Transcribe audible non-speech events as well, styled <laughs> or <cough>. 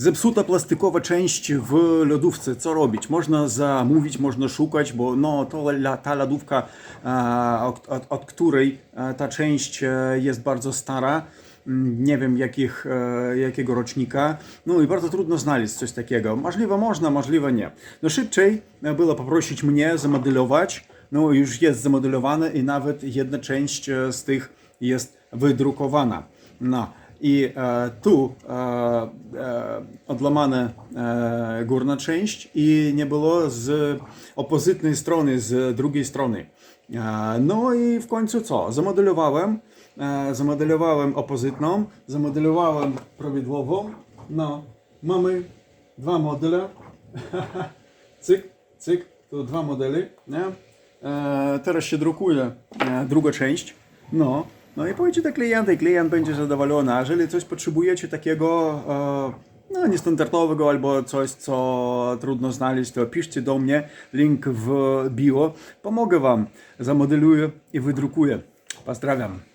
Zepsuta plastikowa część w lodówce. Co robić? Można zamówić, można szukać, bo no, to ta lodówka, od, od, od której ta część e, jest bardzo stara. Mm, Nie wiem jakich, e, jakiego rocznika. No i bardzo trudno znaleźć coś takiego. Możliwe można, możliwe nie. No szybciej e, było poprosić mnie zamodelować. No już jest zamodelowane i nawet jedna część z tych jest wydrukowana. No i e, tu e, e, odłamana e, górna część i nie było z opozytnej strony, z drugiej strony. No i w końcu co? Zamodelowałem, zamodelowałem opozytną, zamodelowałem prawidłową. No, mamy dwa modele. <laughs> cyk, cyk, tu dwa modele, nie? Teraz się drukuje druga część. No, no i powiecie do klienta i klient będzie zadowolony. A jeżeli coś potrzebujecie takiego e, no, niestandardowego albo coś, co trudno znaleźć, to piszcie do mnie. Link w bio. Pomogę Wam, zamodeluję i wydrukuję. Pozdrawiam.